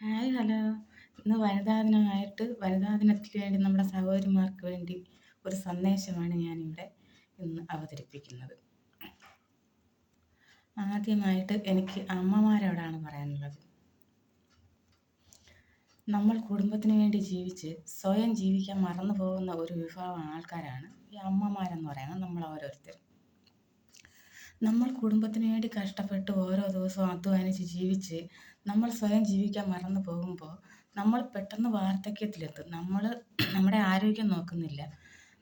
Hi hello. ഇന്ന് വനിതാ ദിനമായിട്ട് വനിതാ ദിനത്തിന് വേണ്ടി നമ്മുടെ സഹോദരിമാർക്ക് വേണ്ടി ഒരു സന്ദേശമാണ് ഞാനിവിടെ ഇന്ന് അവതരിപ്പിക്കുന്നത്. ആദ്യമായിട്ട് എനിക്ക് അമ്മമാരോടാണ് പറയാനുള്ളത്. നമ്മൾ കുടുംബത്തിന് വേണ്ടി ജീവിച്ച് സ്വയം ജീവിക്കാൻ മറന്നു പോകുന്ന ഒരു വിഭാഗം ആൾക്കാരാണ് ഈ അമ്മമാരെന്ന് പറയുന്നത് നമ്മൾ ഓരോരുത്തരും നമ്മൾ കുടുംബത്തിന് വേണ്ടി കഷ്ടപ്പെട്ട് ഓരോ ദിവസവും അധ്വാനിച്ച് ജീവിച്ച് നമ്മൾ സ്വയം ജീവിക്കാൻ മറന്നു പോകുമ്പോൾ നമ്മൾ പെട്ടെന്ന് വാർദ്ധക്യത്തിലെത്തും. നമ്മൾ നമ്മുടെ ആരോഗ്യം നോക്കുന്നില്ല.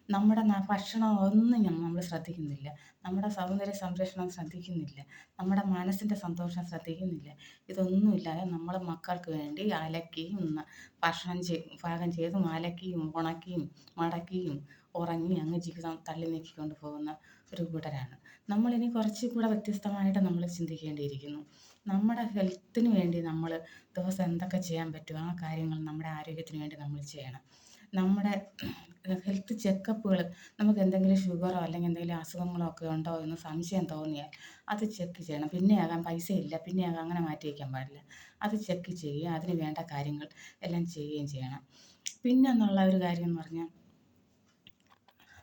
നമ്മുടെ ഭക്ഷണം ഒന്നും നമ്മൾ ശ്രദ്ധിക്കുന്നില്ല. നമ്മുടെ സൗന്ദര്യ സംരക്ഷണം ശ്രദ്ധിക്കുന്നില്ല. നമ്മുടെ മനസ്സിന്റെ സന്തോഷം ശ്രദ്ധിക്കുന്നില്ല. ഇതൊന്നുമില്ലാതെ നമ്മൾ മക്കൾക്ക് വേണ്ടി അലക്കിയും ഭക്ഷണം പാകം ചെയ്തും അലക്കിയും ഉണക്കിയും മടക്കിയും ഉറങ്ങി അങ്ങ് ജീവിതം തള്ളി നീക്കിക്കൊണ്ട് പോകുന്ന ഒരു കൂട്ടരാണ്. നമ്മളിനി കുറച്ച് കൂടെ വ്യത്യസ്തമായിട്ട് നമ്മൾ ചിന്തിക്കേണ്ടിയിരിക്കുന്നു. നമ്മുടെ ഹെൽത്തിന് വേണ്ടി നമ്മൾ ദിവസം എന്തൊക്കെ ചെയ്യാൻ പറ്റുമോ ആ കാര്യങ്ങൾ നമ്മുടെ ആരോഗ്യത്തിന് വേണ്ടി നമ്മൾ ചെയ്യണം. നമ്മുടെ ഹെൽത്ത് ചെക്കപ്പുകൾ നമുക്ക് എന്തെങ്കിലും ഷുഗറോ അല്ലെങ്കിൽ എന്തെങ്കിലും അസുഖങ്ങളോ ഒക്കെ ഉണ്ടോ എന്ന് സംശയം തോന്നിയാൽ അത് ചെക്ക് ചെയ്യണം. പിന്നെയാകാൻ പൈസയില്ല. ഇല്ല പിന്നെയാകാൻ അങ്ങനെ മാറ്റി വയ്ക്കാൻ പാടില്ല. അത് ചെക്ക് ചെയ്യുക. അതിന് വേണ്ട കാര്യങ്ങൾ എല്ലാം ചെയ്യുകയും ചെയ്യണം. പിന്നെ എന്നുള്ള ഒരു കാര്യം എന്ന് പറഞ്ഞാൽ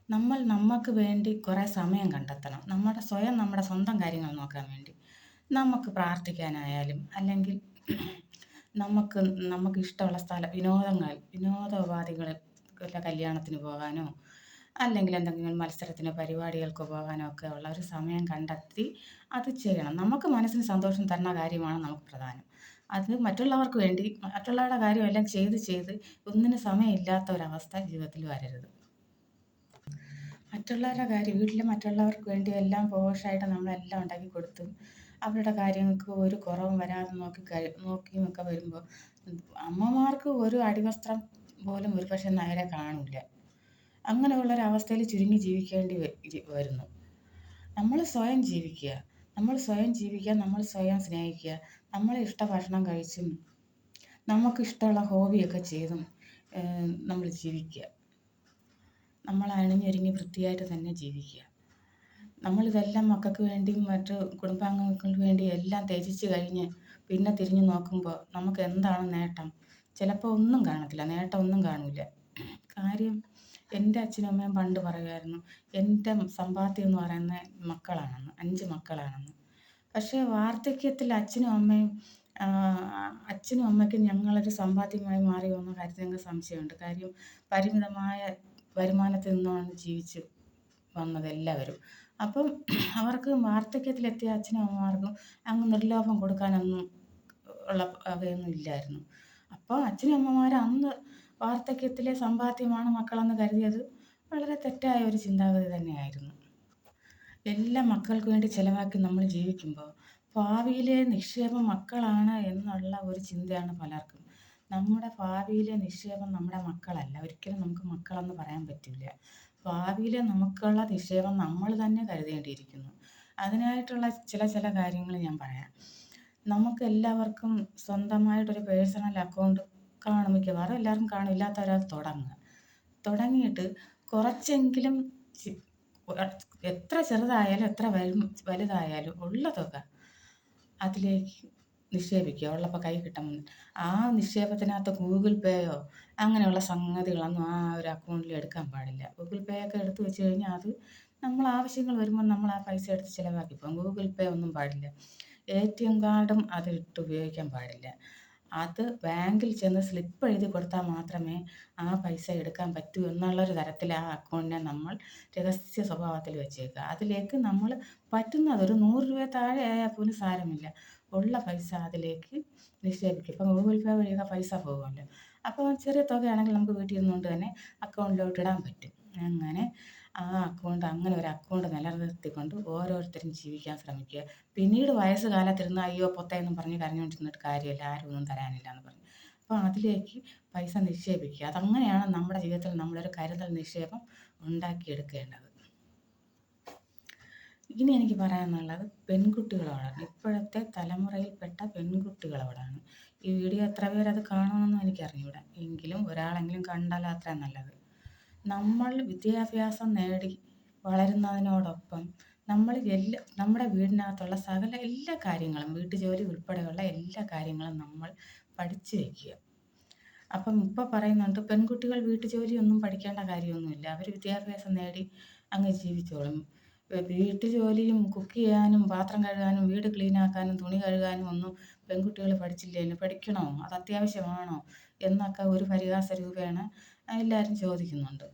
നമ്മൾ നമുക്ക് വേണ്ടി കുറേ സമയം കണ്ടെത്തണം. നമ്മുടെ സ്വയം നമ്മുടെ സ്വന്തം കാര്യങ്ങൾ നോക്കാൻ വേണ്ടി. നമുക്ക് പ്രാർത്ഥിക്കാനായാലും അല്ലെങ്കിൽ നമുക്ക് നമുക്ക് ഇഷ്ടമുള്ള സ്ഥലം വിനോദങ്ങൾ വിനോദോപാധികളിൽ വല്ല കല്യാണത്തിന് പോകാനോ അല്ലെങ്കിൽ എന്തെങ്കിലും മത്സരത്തിന് പരിപാടികൾക്കോ പോകാനോ ഒക്കെ ഉള്ള ഒരു സമയം കണ്ടെത്തി അത് ചെയ്യണം. നമുക്ക് മനസ്സിന് സന്തോഷം തരുന്ന കാര്യമാണ് നമുക്ക് പ്രധാനം. അത് മറ്റുള്ളവർക്ക് വേണ്ടി മറ്റുള്ളവരുടെ കാര്യമെല്ലാം ചെയ്ത് ചെയ്ത് ഒന്നിനും സമയമില്ലാത്ത ഒരവസ്ഥ ജീവിതത്തിൽ വരരുത്. മറ്റുള്ളവരുടെ കാര്യം വീട്ടിൽ മറ്റുള്ളവർക്ക് വേണ്ടി എല്ലാം പോഷായിട്ട് നമ്മളെല്ലാം ഉണ്ടാക്കി കൊടുത്തും അവരുടെ കാര്യങ്ങൾക്ക് ഒരു കുറവും വരാതെ നോക്കി നോക്കി ഒക്കെ വരുമ്പോൾ അമ്മമാർക്ക് ഒരു അടിവസ്ത്രം പോലും ഒരു പക്ഷെ നേരെ കാണില്ല. അവസ്ഥയിൽ ചുരുങ്ങി ജീവിക്കേണ്ടി വരുന്നു. നമ്മൾ സ്വയം ജീവിക്കുക. നമ്മൾ സ്വയം ജീവിക്കുക നമ്മൾ സ്വയം സ്നേഹിക്കുക. നമ്മൾ ഇഷ്ട ഭക്ഷണം കഴിച്ചും നമുക്ക് ഇഷ്ടമുള്ള ഹോബിയൊക്കെ ചെയ്തും നമ്മൾ ജീവിക്കുക. നമ്മൾ അണിഞ്ഞൊരുങ്ങി വൃത്തിയായിട്ട് തന്നെ ജീവിക്കുക. നമ്മളിതെല്ലാം മക്കൾക്ക് വേണ്ടിയും മറ്റു കുടുംബാംഗങ്ങൾക്ക് വേണ്ടിയും എല്ലാം ത്യജിച്ച് കഴിഞ്ഞ് പിന്നെ തിരിഞ്ഞു നോക്കുമ്പോൾ നമുക്ക് എന്താണ് നേട്ടം? ചിലപ്പോൾ ഒന്നും കാണത്തില്ല നേട്ടം ഒന്നും കാണില്ല. കാര്യം എന്റെ അച്ഛനും അമ്മയും പണ്ട് പറയുമായിരുന്നു എന്റെ സമ്പാദ്യം എന്ന് പറയുന്നത് മക്കളാണെന്ന് അഞ്ച് മക്കളാണെന്ന്. പക്ഷേ വാർദ്ധക്യത്തിൽ അച്ഛനും അമ്മയും അച്ഛനും അമ്മയ്ക്കും ഞങ്ങളൊരു സമ്പാദ്യമായി മാറി എന്ന കാര്യത്തിൽ ഞങ്ങൾക്ക് സംശയമുണ്ട്. കാര്യം പരിമിതമായ വരുമാനത്തിൽ നിന്നാണ് ജീവിച്ച് വന്നത് എല്ലാവരും. അപ്പം അവർക്ക് വാർദ്ധക്യത്തിലെത്തിയ അച്ഛനും അമ്മമാർക്കും അങ്ങ് നിർലോഭം കൊടുക്കാനൊന്നും ഉള്ള അവയൊന്നും ഇല്ലായിരുന്നു. അപ്പോൾ അച്ഛനും അമ്മമാർ അന്ന് വാർദ്ധക്യത്തിലെ സമ്പാദ്യമാണ് മക്കളെന്ന് കരുതിയത് വളരെ തെറ്റായ ഒരു ചിന്താഗതി തന്നെയായിരുന്നു. എല്ലാം മക്കൾക്ക് വേണ്ടി ചിലവാക്കി നമ്മൾ ജീവിക്കുമ്പോൾ ഭാവിയിലെ നിക്ഷേപം മക്കളാണ് എന്നുള്ള ഒരു ചിന്തയാണ് പലർക്കും നമ്മുടെ ഭാവിയിലെ നിക്ഷേപം നമ്മുടെ മക്കളല്ല. ഒരിക്കലും നമുക്ക് മക്കളെന്ന് പറയാൻ പറ്റില്ല. ഭാവിയിലെ നമുക്കുള്ള നിക്ഷേപം നമ്മൾ തന്നെ കരുതേണ്ടിയിരിക്കുന്നു. അതിനായിട്ടുള്ള ചില ചില കാര്യങ്ങൾ ഞാൻ പറയാം. നമുക്ക് എല്ലാവർക്കും സ്വന്തമായിട്ടൊരു പേഴ്സണൽ അക്കൗണ്ട് കാണും മിക്കവാറും എല്ലാവരും കാണും ഇല്ലാത്തവരത് തുടങ്ങുക. തുടങ്ങിയിട്ട് കുറച്ചെങ്കിലും എത്ര ചെറുതായാലും എത്ര വലുതായാലും ഉള്ള തുക അതിലേക്ക് നിക്ഷേപിക്കുക. ഉള്ളപ്പോൾ കൈ കിട്ടുമ്പോൾ ആ നിക്ഷേപത്തിനകത്ത് ഗൂഗിൾ പേയോ അങ്ങനെയുള്ള സംഗതികളൊന്നും ആ ഒരു അക്കൗണ്ടിൽ എടുക്കാൻ പാടില്ല. ഗൂഗിൾ പേ ഒക്കെ എടുത്ത് വെച്ച് കഴിഞ്ഞാൽ അത് നമ്മൾ ആവശ്യങ്ങൾ വരുമ്പോൾ നമ്മൾ ആ പൈസ എടുത്ത് ചിലവാക്കി പോകും. ഗൂഗിൾ പേ ഒന്നും പാടില്ല. എ ടി എം കാർഡും അത് ഇട്ട് ഉപയോഗിക്കാൻ പാടില്ല. അത് ബാങ്കിൽ ചെന്ന് സ്ലിപ്പ് എഴുതി കൊടുത്താൽ മാത്രമേ ആ പൈസ എടുക്കാൻ പറ്റൂ എന്നുള്ളൊരു തരത്തിൽ ആ അക്കൗണ്ടിനെ നമ്മൾ രഹസ്യ സ്വഭാവത്തിൽ വെച്ചേക്കുക. അതിലേക്ക് നമ്മൾ പറ്റുന്നത് ഒരു നൂറ് രൂപ താഴെ ആയാൽ പോലും സാരമില്ല. ഉള്ള പൈസ അതിലേക്ക് നിക്ഷേപിക്കും. ഇപ്പം ഗൂഗിൾ പേ വഴിയൊക്കെ പൈസ പോകുമല്ലോ. അപ്പോൾ ചെറിയ തുകയാണെങ്കിൽ നമുക്ക് വീട്ടിൽ നിന്നുകൊണ്ട് തന്നെ അക്കൗണ്ടിലോട്ട് ഇടാൻ പറ്റും. അങ്ങനെ ആ അക്കൗണ്ട് അങ്ങനെ ഒരു അക്കൗണ്ട് നിലനിർത്തിക്കൊണ്ട് ഓരോരുത്തരും ജീവിക്കാൻ ശ്രമിക്കുക. പിന്നീട് വയസ്സ് കാലത്തിരുന്ന് അയ്യോ പൊത്തയെന്നും പറഞ്ഞ് കരഞ്ഞുകൊണ്ടിരുന്നിട്ട് കാര്യമില്ല ആരും ഒന്നും തരാനില്ല എന്ന് പറഞ്ഞു. അപ്പോൾ അതിലേക്ക് പൈസ നിക്ഷേപിക്കുക. അതങ്ങനെയാണ് നമ്മുടെ ജീവിതത്തിൽ നമ്മളൊരു കരുതൽ നിക്ഷേപം ഉണ്ടാക്കിയെടുക്കേണ്ടത്. ഇനി എനിക്ക് പറയാനുള്ളത് പെൺകുട്ടികളോടാണ് ഇപ്പോഴത്തെ തലമുറയിൽപ്പെട്ട പെൺകുട്ടികളോടാണ്. ഈ വീഡിയോ എത്ര പേരത് കാണുമെന്നും എനിക്കറിഞ്ഞൂടാ. എങ്കിലും ഒരാളെങ്കിലും കണ്ടാൽ അത്ര നല്ലത്. നമ്മൾ വിദ്യാഭ്യാസം നേടി വളരുന്നതിനോടൊപ്പം നമ്മൾ എല്ലാ നമ്മുടെ വീടിനകത്തുള്ള സകല എല്ലാ കാര്യങ്ങളും വീട്ടുജോലി ഉൾപ്പെടെയുള്ള എല്ലാ കാര്യങ്ങളും നമ്മൾ പഠിച്ചു വയ്ക്കുക അപ്പം ഇപ്പം പറയുന്നുണ്ട് പെൺകുട്ടികൾ വീട്ടുജോലിയൊന്നും പഠിക്കേണ്ട കാര്യമൊന്നുമില്ല. അവർ വിദ്യാഭ്യാസം നേടി അങ്ങ് ജീവിച്ചോളും. വീട്ടു ജോലിയും കുക്ക് ചെയ്യാനും പാത്രം കഴുകാനും വീട് ക്ലീനാക്കാനും തുണി കഴുകാനും ഒന്നും പെൺകുട്ടികൾ പഠിച്ചില്ലേനു പഠിക്കണോ? അത് അത്യാവശ്യമാണോ? എന്നൊക്കെ ഒരു പരിഹാസ രൂപേണ എല്ലാവരും ചോദിക്കുന്നുണ്ട്.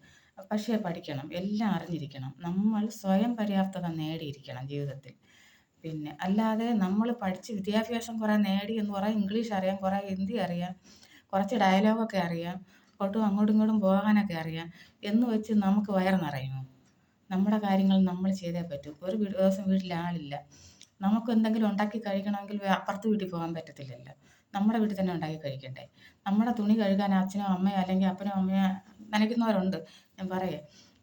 പക്ഷേ പഠിക്കണം എല്ലാം അറിഞ്ഞിരിക്കണം. നമ്മൾ സ്വയം പര്യാപ്തത നേടിയിരിക്കണം ജീവിതത്തിൽ. പിന്നെ അല്ലാതെ നമ്മൾ പഠിച്ച് വിദ്യാഭ്യാസം കുറേ നേടി എന്ന് കുറേ ഇംഗ്ലീഷ് അറിയാം കുറേ ഹിന്ദി അറിയാം കുറച്ച് ഡയലോഗൊക്കെ അറിയാം അങ്ങോട്ടും ഇങ്ങോട്ടും പോകാനൊക്കെ അറിയാം എന്ന് വെച്ച് നമുക്ക് വയറ് നിറയുമോ? നമ്മുടെ കാര്യങ്ങൾ നമ്മൾ ചെയ്തേ പറ്റൂ. ഒരു ദിവസം വീട്ടിൽ ആളില്ല. നമുക്ക് എന്തെങ്കിലും ഉണ്ടാക്കി കഴിക്കണമെങ്കിൽ അപ്പുറത്ത് വീട്ടിൽ പോകാൻ പറ്റത്തില്ലല്ലോ. നമ്മുടെ വീട്ടിൽ തന്നെ ഉണ്ടാക്കി കഴിക്കണ്ടേ? നമ്മുടെ തുണി കഴുകാൻ അച്ഛനോ അമ്മയോ അല്ലെങ്കിൽ അപ്പനോ അമ്മയോ നനയ്ക്കുന്നവരുണ്ട്. ഞാൻ പറയേ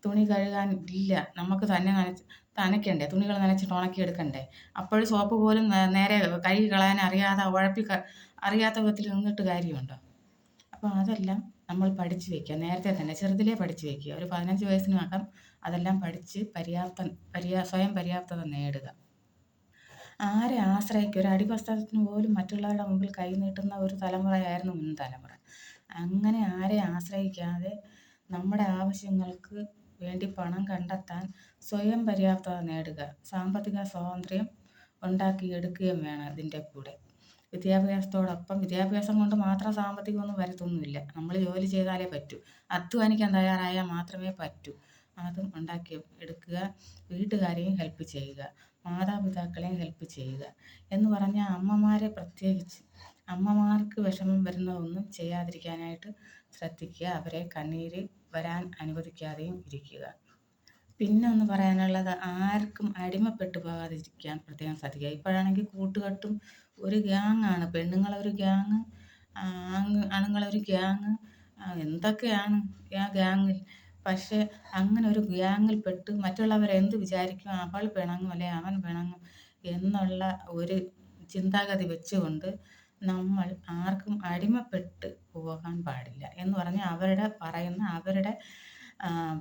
തുണി കഴുകാൻ ഇല്ല. നമുക്ക് തന്നെ നനച്ച് നനയ്ക്കണ്ടേ? തുണികൾ നനച്ചിട്ട് ഉണക്കി എടുക്കണ്ടേ? അപ്പോഴും സോപ്പ് പോലും നേരെ കഴുകി കളയാൻ അറിയാതെ ഉഴപ്പി അറിയാത്ത വിധത്തിൽ നിന്നിട്ട് കാര്യമുണ്ടോ? അപ്പോൾ അതെല്ലാം നമ്മൾ പഠിച്ചു വെക്കുക. നേരത്തെ തന്നെ ചെറുതിലേ പഠിച്ചു വെക്കുക. ഒരു പതിനഞ്ച് വയസ്സിനകം അതെല്ലാം പഠിച്ച് പര്യാപ്ത പര്യാ സ്വയം പര്യാപ്തത നേടുക. ആരെ ആശ്രയിക്കുക? ഒരു അടിവസ്ത്രത്തിന് പോലും മറ്റുള്ളവരുടെ മുമ്പിൽ കൈ നീട്ടുന്ന ഒരു തലമുറയായിരുന്നു മുൻ തലമുറ. അങ്ങനെ ആരെ ആശ്രയിക്കാതെ നമ്മുടെ ആവശ്യങ്ങൾക്ക് വേണ്ടി പണം കണ്ടെത്താൻ സ്വയം പര്യാപ്തത നേടുക. സാമ്പത്തിക സ്വാതന്ത്ര്യം ഉണ്ടാക്കിയെടുക്കുകയും വേണം ഇതിന്റെ കൂടെ. വിദ്യാഭ്യാസത്തോടൊപ്പം വിദ്യാഭ്യാസം കൊണ്ട് മാത്രം സാമ്പത്തികമൊന്നും വരത്തൊന്നുമില്ല. നമ്മൾ ജോലി ചെയ്താലേ പറ്റൂ. അധ്വാനിക്കാൻ തയ്യാറായാൽ മാത്രമേ പറ്റൂ. അതും ഉണ്ടാക്കി എടുക്കുക വീട്ടുകാരെയും ഹെൽപ്പ് ചെയ്യുക മാതാപിതാക്കളെയും ഹെൽപ്പ് ചെയ്യുക എന്ന് പറഞ്ഞാൽ അമ്മമാരെ പ്രത്യേകിച്ച് അമ്മമാർക്ക് വിഷമം വരുന്നതൊന്നും ചെയ്യാതിരിക്കാനായിട്ട് ശ്രദ്ധിക്കുക. അവരെ കണ്ണീര് വരാൻ അനുവദിക്കാതെയും ഇരിക്കുക. പിന്നെ ഒന്ന് പറയാനുള്ളത് ആർക്കും അടിമപ്പെട്ടു പോകാതിരിക്കാൻ പ്രത്യേകം ശ്രദ്ധിക്കുക ഇപ്പോഴാണെങ്കിൽ കൂട്ടുകെട്ടും ഒരു ഗ്യാങ്ങാണ് പെണ്ണുങ്ങളൊരു ഗ്യാങ് ആണുങ്ങളൊരു ഗ്യാങ് എന്തൊക്കെയാണ് ആ ഗ്യാങ്ങിൽ പക്ഷേ അങ്ങനെ ഒരു ഗ്യാങ്ങിൽപ്പെട്ട് മറ്റുള്ളവർ എന്ത് വിചാരിക്കും? അവൾ പിണങ്ങും അല്ലെ അവൻ പിണങ്ങും എന്നുള്ള ഒരു ചിന്താഗതി വെച്ചുകൊണ്ട് നമ്മൾ ആർക്കും അടിമപ്പെട്ട് പോകാൻ പാടില്ല എന്ന് പറഞ്ഞാൽ അവരുടെ പറയുന്ന അവരുടെ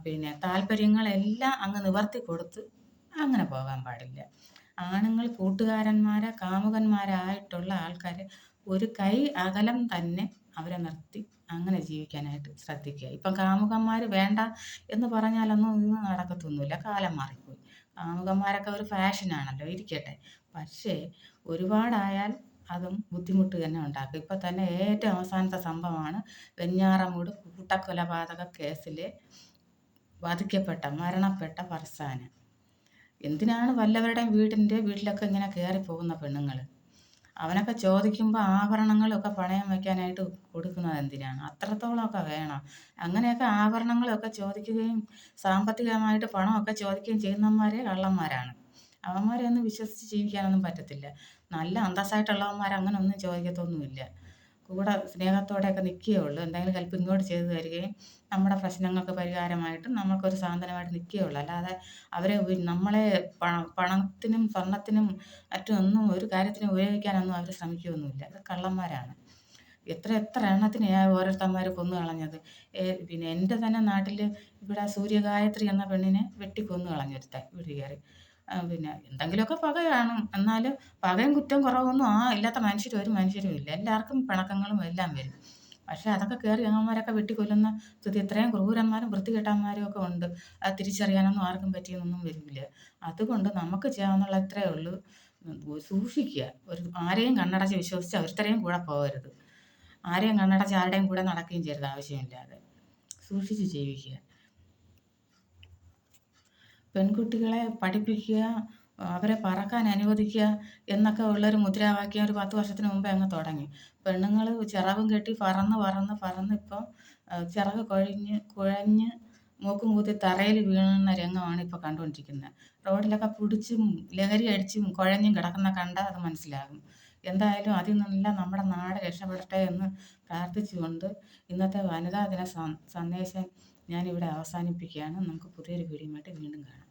പിന്നെ താല്പര്യങ്ങളെല്ലാം അങ്ങ് നിവർത്തി കൊടുത്ത് അങ്ങനെ പോകാൻ പാടില്ല. ആണുങ്ങൾ കൂട്ടുകാരന്മാരെ കാമുകന്മാരായിട്ടുള്ള ആൾക്കാർ ഒരു കൈ അകലം തന്നെ അവരെ നിർത്തി അങ്ങനെ ജീവിക്കാനായിട്ട് ശ്രദ്ധിക്കുക. ഇപ്പം കാമുകന്മാർ വേണ്ട എന്ന് പറഞ്ഞാലൊന്നും ഇന്ന് നടക്കത്തൊന്നുമില്ല. കാലം മാറിപ്പോയി. കാമുകന്മാരൊക്കെ ഒരു ഫാഷനാണല്ലോ ഇരിക്കട്ടെ. പക്ഷേ ഒരുപാടായാൽ അതും ബുദ്ധിമുട്ട് തന്നെ ഉണ്ടാക്കും. ഇപ്പം തന്നെ ഏറ്റവും അവസാനത്തെ സംഭവമാണ് വെഞ്ഞാറമൂട് കൂട്ടക്കൊലപാതക കേസിൽ വധിക്കപ്പെട്ട മരണപ്പെട്ട ഫർസാന്. എന്തിനാണ് വല്ലവരുടെ വീടിന്റെ വീട്ടിലൊക്കെ ഇങ്ങനെ കയറി പോകുന്ന പെണ്ണുങ്ങൾ അവനൊക്കെ ചോദിക്കുമ്പോൾ ആഭരണങ്ങളൊക്കെ പണയം വയ്ക്കാനായിട്ട് കൊടുക്കുന്നത് എന്തിനാണ്? അത്രത്തോളമൊക്കെ വേണം. അങ്ങനെയൊക്കെ ആഭരണങ്ങളൊക്കെ ചോദിക്കുകയും സാമ്പത്തികമായിട്ട് പണമൊക്കെ ചോദിക്കുകയും ചെയ്യുന്നവന്മാരെ കള്ളന്മാരാണ്. അവന്മാരെ ഒന്നും വിശ്വസിച്ച് ജീവിക്കാനൊന്നും പറ്റത്തില്ല. നല്ല അന്തസ്സായിട്ടുള്ളവന്മാർ അങ്ങനെ ഒന്നും ചോദിക്കത്തൊന്നുമില്ല. കൂടെ സ്നേഹത്തോടെയൊക്കെ നിൽക്കുകയേ ഉള്ളൂ. എന്തെങ്കിലും ഹെൽപ്പ് ഇങ്ങോട്ട് ചെയ്തു തരികയും നമ്മുടെ പ്രശ്നങ്ങൾക്ക് പരിഹാരമായിട്ട് നമുക്കൊരു സാന്ത്വനമായിട്ട് നിൽക്കുകയേ ഉള്ളൂ. അല്ലാതെ അവരെ നമ്മളെ പണത്തിനും സ്വർണത്തിനും മറ്റൊന്നും ഒരു കാര്യത്തിനും ഉപയോഗിക്കാനൊന്നും അവർ ശ്രമിക്കുകയൊന്നുമില്ല. അത് കള്ളന്മാരാണ്. എത്ര എത്ര എണ്ണത്തിന് ഓരോരുത്തന്മാർ കൊന്നു കളഞ്ഞത് പിന്നെ എന്റെ തന്നെ നാട്ടിൽ ഇവിടെ സൂര്യഗായത്രി എന്ന പെണ്ണിനെ വെട്ടി കൊന്നു കളഞ്ഞൊരുത്തൻ വീട് കയറി. പിന്നെ എന്തെങ്കിലുമൊക്കെ പക കാണും. എന്നാലും പകയും കുറ്റം കുറവൊന്നും ആ ഇല്ലാത്ത മനുഷ്യരും ഒരു മനുഷ്യരും ഇല്ല. എല്ലാവർക്കും പിണക്കങ്ങളും എല്ലാം വരും. പക്ഷേ അതൊക്കെ കയറി അങ്ങന്മാരൊക്കെ വെട്ടിക്കൊല്ലുന്ന സ്ഥിതി എത്രയും ക്രൂരന്മാരും വൃത്തികെട്ടന്മാരും ഒക്കെ ഉണ്ട്. അത് തിരിച്ചറിയാനൊന്നും ആർക്കും പറ്റിയെന്നൊന്നും വരില്ല അതുകൊണ്ട് നമുക്ക് ചെയ്യാവുന്നുള്ള ഇത്രയേ ഉള്ളൂ. സൂക്ഷിക്കുക. ഒരു ആരെയും കണ്ണടച്ച് വിശ്വസിച്ച് ഒരുത്തരെയും കൂടെ പോകരുത്. ആരെയും കണ്ണടച്ച് ആരുടെയും കൂടെ നടക്കുകയും ചെയ്യരുത് ആവശ്യമില്ലാതെ. സൂക്ഷിച്ച് ജീവിക്കുക. പെൺകുട്ടികളെ പഠിപ്പിക്കുക അവരെ പറക്കാൻ അനുവദിക്കുക എന്നൊക്കെ ഉള്ളൊരു മുദ്രാവാക്യം ഒരു പത്ത് വർഷത്തിന് മുമ്പേ അങ്ങ് തുടങ്ങി. പെണ്ണുങ്ങൾ ചിറകും കെട്ടി പറന്ന് പറന്ന് പറന്ന് ഇപ്പം ചിറക് കൊഴിഞ്ഞ് കുഴഞ്ഞ് മൂക്കും കൂത്തി തറയിൽ വീഴുന്ന രംഗമാണ് ഇപ്പോൾ കണ്ടുകൊണ്ടിരിക്കുന്നത്. റോഡിലൊക്കെ പിടിച്ചും ലഹരി അടിച്ചും കുഴഞ്ഞും കിടക്കുന്ന കണ്ടാൽ അത് മനസ്സിലാകും. എന്തായാലും അതിൽ നിന്നെല്ലാം നമ്മുടെ നാട് രക്ഷപ്പെടട്ടെ എന്ന് പ്രാർത്ഥിച്ചുകൊണ്ട് ഇന്നത്തെ വനിതാ ദിന സന്ദേശം ഞാനിവിടെ അവസാനിപ്പിക്കുകയാണ്. നമുക്ക് പുതിയൊരു വീഡിയോ വീണ്ടും കാണാം.